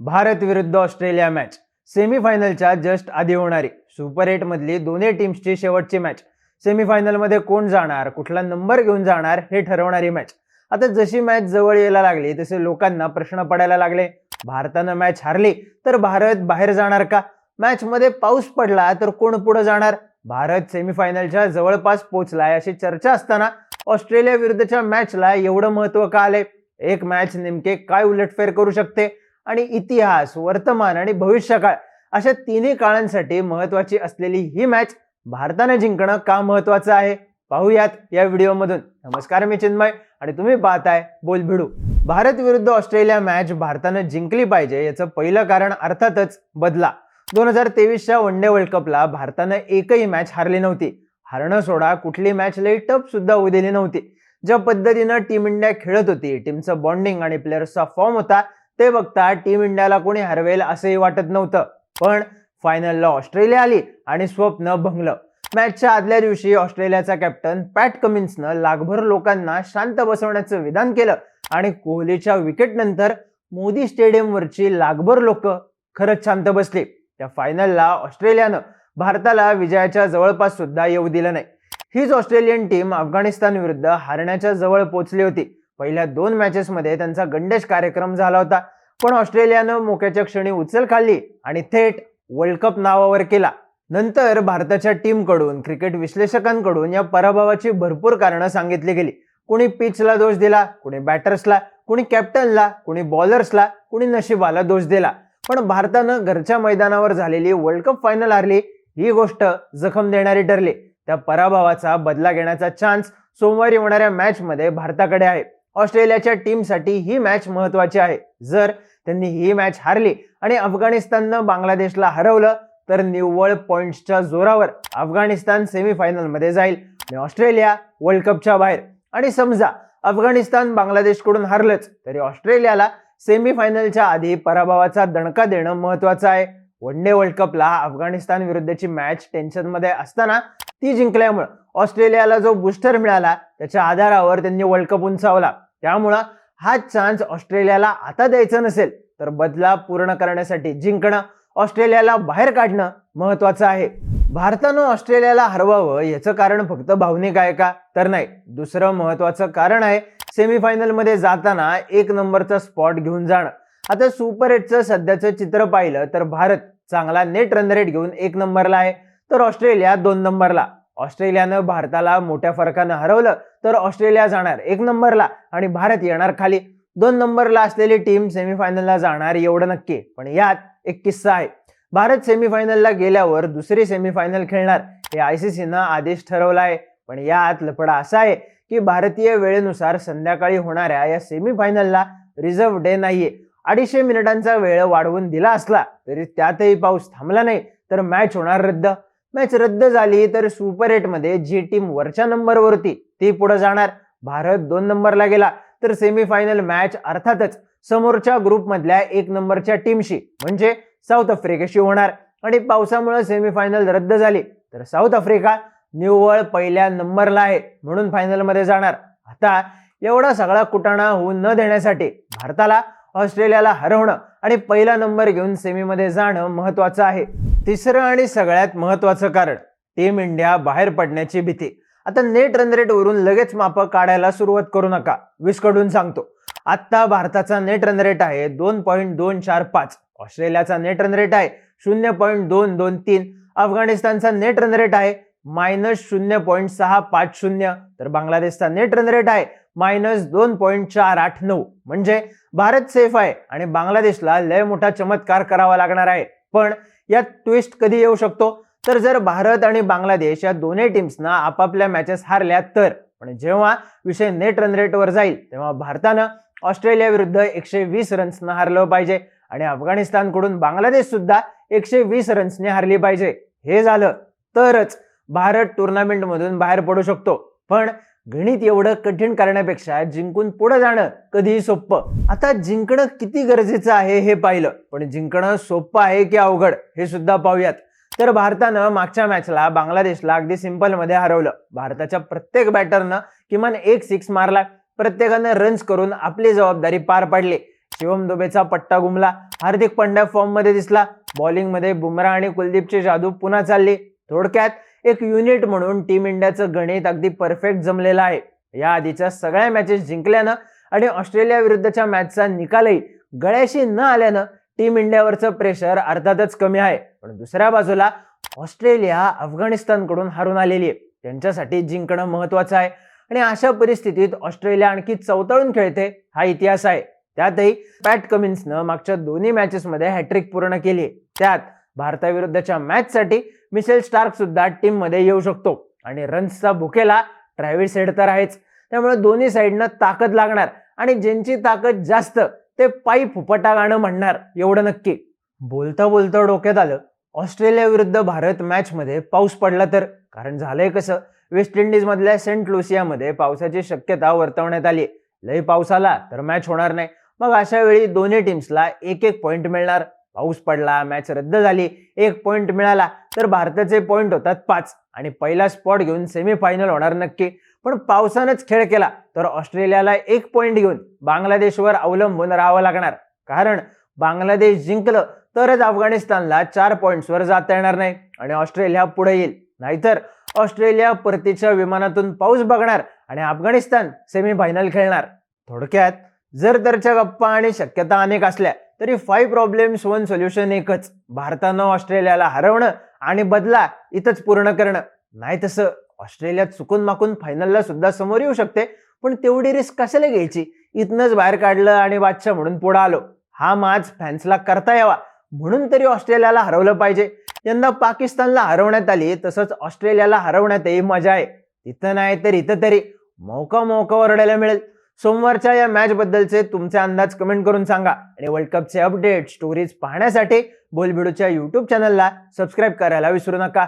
भारत विरुद्ध Australia match सेमीफायनलच्या just आधी होणारी सुपर एट मधली दोन्ही टीम्सची शेवटची मॅच सेमीफायनलमध्ये कोण जाणार कुठला नंबर घेऊन जाणार हे ठरवणारी मॅच आता जशी मॅच जवळ यायला लागली तसे लोकांना प्रश्न पडायला लागले. भारतानं मॅच हारली तर भारत बाहेर जाणार का? मॅचमध्ये पाऊस पडला तर कोण पुढे जाणार? भारत सेमीफायनलच्या जवळपास पोहोचलाय अशी चर्चा असताना ऑस्ट्रेलिया विरुद्धच्या मॅचला एवढं महत्त्व का आले एक मॅच नेमके काय उलटफेर करू शकते? आणि इतिहास वर्तमान आणि भविष्यकाळ अशा तिन्ही काळांसाठी महत्वाची असलेली ही मॅच भारताने जिंकणं का महत्वाचं आहे? पाहूयात या व्हिडिओमधून. नमस्कार मी चिन्मय आणि तुम्ही पाहताय बोल भिडू भारत विरुद्ध ऑस्ट्रेलिया मॅच भारतानं जिंकली पाहिजे याचं पहिलं कारण अर्थातच बदला. दोन हजार तेवीसच्या वन डे वर्ल्ड कपला भारतानं एकही मॅच हारली नव्हती. हारणं सोडा कुठली मॅच लई टप सुद्धा होऊ दिली नव्हती. ज्या पद्धतीनं टीम इंडिया खेळत होती टीमचं बॉन्डिंग आणि प्लेयर्सचा फॉर्म होता ते बघता टीम इंडियाला कोणी हरवेल असंही वाटत नव्हतं. पण फायनलला ऑस्ट्रेलिया आली आणि स्वप्न भंगलं. मॅचच्या आदल्या दिवशी ऑस्ट्रेलियाचा कॅप्टन पॅट कमिन्सनं लागभर लोकांना शांत बसवण्याचं विधान केलं आणि कोहलीच्या विकेट नंतर मोदी स्टेडियमवरची लाखभर लोक खरंच शांत बसली. त्या फायनलला ऑस्ट्रेलियानं भारताला विजयाच्या जवळपास सुद्धा येऊ दिलं नाही. हीच ऑस्ट्रेलियन टीम अफगाणिस्तान विरुद्ध हारण्याच्या जवळ पोहोचली होती. पहिल्या दोन मॅचेसमध्ये त्यांचा गंडेश कार्यक्रम झाला होता. पण ऑस्ट्रेलियानं मोक्याच्या क्षणी उचल खाल्ली आणि थेट वर्ल्ड कप नावावर केला. नंतर भारताच्या टीमकडून क्रिकेट विश्लेषकांकडून या पराभवाची भरपूर कारणं सांगितली गेली. कुणी पिचला दोष दिला कुणी बॅटर्सला कुणी कॅप्टनला कुणी बॉलर्सला कुणी नशिबाला दोष दिला. पण भारतानं घरच्या मैदानावर झालेली वर्ल्ड कप फायनल हारली ही गोष्ट जखम देणारी ठरली. त्या पराभवाचा बदला घेण्याचा चान्स सोमवारी होणाऱ्या मॅचमध्ये भारताकडे आहे. ऑस्ट्रेलियाच्या टीमसाठी ही मॅच महत्वाची आहे. जर त्यांनी ही मॅच हारली आणि अफगाणिस्ताननं बांगलादेशला हरवलं तर निव्वळ पॉईंट्सच्या जोरावर अफगाणिस्तान सेमीफायनलमध्ये जाईल आणि ऑस्ट्रेलिया वर्ल्ड कपच्या बाहेर. आणि समजा अफगाणिस्तान बांगलादेशकडून हरलंच तरी ऑस्ट्रेलियाला सेमीफायनलच्या आधी पराभवाचा दणका देणं महत्वाचं आहे. वन डे वर्ल्ड कपला अफगाणिस्तान विरुद्धची मॅच टेन्शनमध्ये असताना ती जिंकल्यामुळं ऑस्ट्रेलियाला जो बुस्टर मिळाला त्याच्या आधारावर त्यांनी वर्ल्ड कप उंचावला. त्यामुळं हा चान्स ऑस्ट्रेलियाला आता द्यायचा नसेल तर बदला पूर्ण करण्यासाठी जिंकणं ऑस्ट्रेलियाला बाहेर काढणं महत्वाचं आहे. भारतानं ऑस्ट्रेलियाला हरवावं याचं कारण फक्त भावनिक आहे का? तर नाही. दुसरं महत्वाचं कारण आहे सेमीफायनलमध्ये जाताना एक नंबरचा स्पॉट घेऊन जाणं. आता सुपर एटचं सध्याचं चित्र पाहिलं तर भारत चांगला नेट रन रेट घेऊन एक नंबरला आहे. तर ऑस्ट्रेलिया दोन नंबरला. ऑस्ट्रेलियानं भारताला मोठ्या फरकानं हरवलं तर ऑस्ट्रेलिया जाणार एक नंबरला आणि भारत येणार खाली. दोन नंबरला असलेली टीम सेमीफायनलला जाणार एवढं नक्की पण यात एक किस्सा आहे. भारत सेमीफायनलला गेल्यावर दुसरी सेमीफायनल खेळणार हे आय सी सीनं आदेश ठरवला आहे. पण यात लपडा असा आहे की भारतीय वेळेनुसार संध्याकाळी होणाऱ्या या सेमीफायनलला रिझर्व्ह डे नाहीये. अडीचशे मिनिटांचा वेळ वाढवून दिला असला तरी त्यातही पाऊस थांबला नाही तर मॅच होणार रद्द. मॅच रद्द झाली तर सुपर एटमध्ये जी टीम वरच्या नंबरवरती ती पुढे जाणार. भारत दोन नंबरला गेला. तर सेमीफायनल मॅच अर्थातच समोरच्या ग्रुपमधल्या एक नंबरच्या टीमशी म्हणजे साऊथ आफ्रिकेशी होणार. आणि पावसामुळे सेमीफायनल रद्द झाली. तर साऊथ आफ्रिका निव्वळ पहिल्या नंबरला आहे म्हणून फायनलमध्ये जाणार. आता एवढा सगळा कुटाणा होऊन न देण्यासाठी भारताला ऑस्ट्रेलियाला हरवणं आणि पहिला नंबर घेऊन सेमीमध्ये जाणं महत्वाचं आहे. तिसरं आणि सगळ्यात महत्वाचं कारण टीम इंडिया बाहेर पडण्याची भीती. आता नेट रन रेट वरून लगेच मापं काढायला सुरुवात करू नका विस्कडून सांगतो. आत्ता भारताचा नेट रन रेट आहे दोन पॉईंट दोन चार पाच. ऑस्ट्रेलियाचा नेट रन रेट आहे शून्य पॉईंट दोन दोन तीन. अफगाणिस्तानचा नेट रन रेट आहे मायनस शून्य पॉईंट सहा पाच शून्य. तर बांगलादेशचा नेट रन रेट आहे मायनस दोन पॉईंट चार आठ नऊ. म्हणजे भारत सेफ आहे आणि बांगलादेशला लय मोठा चमत्कार करावा लागणार आहे. पण यात ट्विस्ट कधी येऊ शकतो? तर जर भारत आणि बांगलादेश या दोन्ही टीम्सना आपापल्या मॅचेस हारल्या तर. पण जेव्हा विषय नेट रन रेटवर जाईल तेव्हा भारतानं ऑस्ट्रेलिया विरुद्ध एकशे वीस रन्सनं हारलं पाहिजे. आणि अफगाणिस्तानकडून बांगलादेश सुद्धा एकशे वीस रन्सने हारली पाहिजे. हे झालं तरच भारत टुर्नामेंटमधून बाहेर पडू शकतो. पण गणित एवढं कठीण करण्यापेक्षा जिंकून पुढे जाणं कधीही सोपं. आता जिंकणं किती गरजेचं आहे हे पाहिलं पण जिंकणं सोपं आहे की अवघड हे सुद्धा पाहूयात. तर भारतानं मागच्या मॅचला बांगलादेशला अगदी सिम्पलमध्ये हरवलं. भारताच्या प्रत्येक बॅटरनं किमान एक सिक्स मारला. प्रत्येकानं रन्स करून आपली जबाबदारी पार पाडली. शिवम दुबेचा पट्टा गुमला. हार्दिक पांड्या फॉर्ममध्ये दिसला. बॉलिंगमध्ये बुमरा बुमराह आणि कुलदीपची जादू पुन्हा चालली. थोडक्यात एक युनिट म्हणून टीम इंडियाचं गणित अगदी परफेक्ट जमलेलं आहे. या आधीच्या सगळ्या मॅचेस जिंकल्यानं आणि ऑस्ट्रेलिया विरुद्धच्या मॅचचा निकालही गळ्याशी न आल्यानं टीम इंडियावरचं प्रेशर अर्थातच कमी आहे. पण दुसऱ्या बाजूला ऑस्ट्रेलिया अफगाणिस्तानकडून हारून आलेली आहे. त्यांच्यासाठी जिंकणं महत्वाचं आहे. आणि अशा परिस्थितीत ऑस्ट्रेलिया आणखी चौताळून खेळते हा इतिहास आहे. त्यातही पॅट कमिन्सनं मागच्या दोन्ही मॅचेसमध्ये हॅट्रिक पूर्ण केली आहे. त्यात भारताविरुद्धच्या मॅचसाठी मिशेल स्टार्क सुद्धा टीममध्ये येऊ शकतो. आणि रन्सचा भुकेला ट्रॅव्हिस हेड तर आहेच. त्यामुळे दोन्ही साईडनं ताकद लागणार. आणि ज्यांची ताकद जास्त ते पायी फुपटा गाणं म्हणणार. एवढं नक्की. बोलता बोलता डोक्यात आलं. ऑस्ट्रेलिया विरुद्ध भारत मॅच मध्ये पाऊस पडला तर? कारण झालंय कसं? वेस्ट इंडिज मधल्या सेंट लुसियामध्ये पावसाची शक्यता वर्तवण्यात आली लय पाऊस आला तर मॅच होणार नाही. मग अशा वेळी दोन्ही टीम्सला एक एक पॉईंट मिळणार. पाऊस पडला मॅच रद्द झाली एक पॉईंट मिळाला तर भारताचे पॉईंट होतात पाच. आणि पहिला स्पॉट घेऊन सेमीफायनल होणार नक्की. पण पावसानंच खेळ केला तर ऑस्ट्रेलियाला एक पॉईंट घेऊन बांगलादेशवर अवलंबून राहावं लागणार. कारण बांगलादेश जिंकलं तरच अफगाणिस्तानला चार पॉईंट्सवर जाता येणार नाही. आणि ऑस्ट्रेलिया पुढे येईल. नाहीतर ऑस्ट्रेलिया परतीच्या विमानातून पाऊस बघणार आणि अफगाणिस्तान सेमीफायनल खेळणार. थोडक्यात जर तरच्या गप्पा आणि शक्यता अनेक असल्या तरी फाईव्ह प्रॉब्लेम्स वन सोल्युशन एकच. भारतानं ऑस्ट्रेलियाला हरवणं आणि बदला इथंच पूर्ण करणं. नाही तसं ऑस्ट्रेलिया चुकून माकून फायनलला सुद्धा समोर येऊ शकते पण तेवढी रिस्क कशाला घ्यायची? इथनंच बाहेर काढलं आणि बादशाह म्हणून पुढे आलो. हा माझ फॅन्सला करता यावा. म्हणून तरी ऑस्ट्रेलियाला हरवलं पाहिजे. यंदा पाकिस्तानला हरवण्यात आली तसंच ऑस्ट्रेलियाला हरवण्यातही मजा आहे. तिथं नाही तर इथं तरी. मौका मौका ओरडायला मिळेल. सोमवारच्या या मॅच बद्दलचे तुमचे अंदाज कमेंट करून सांगा. आणि वर्ल्ड कपचे अपडेट स्टोरीज पाहण्यासाठी बोलबिडूच्या युट्यूब चॅनलला सबस्क्राईब करायला विसरू नका.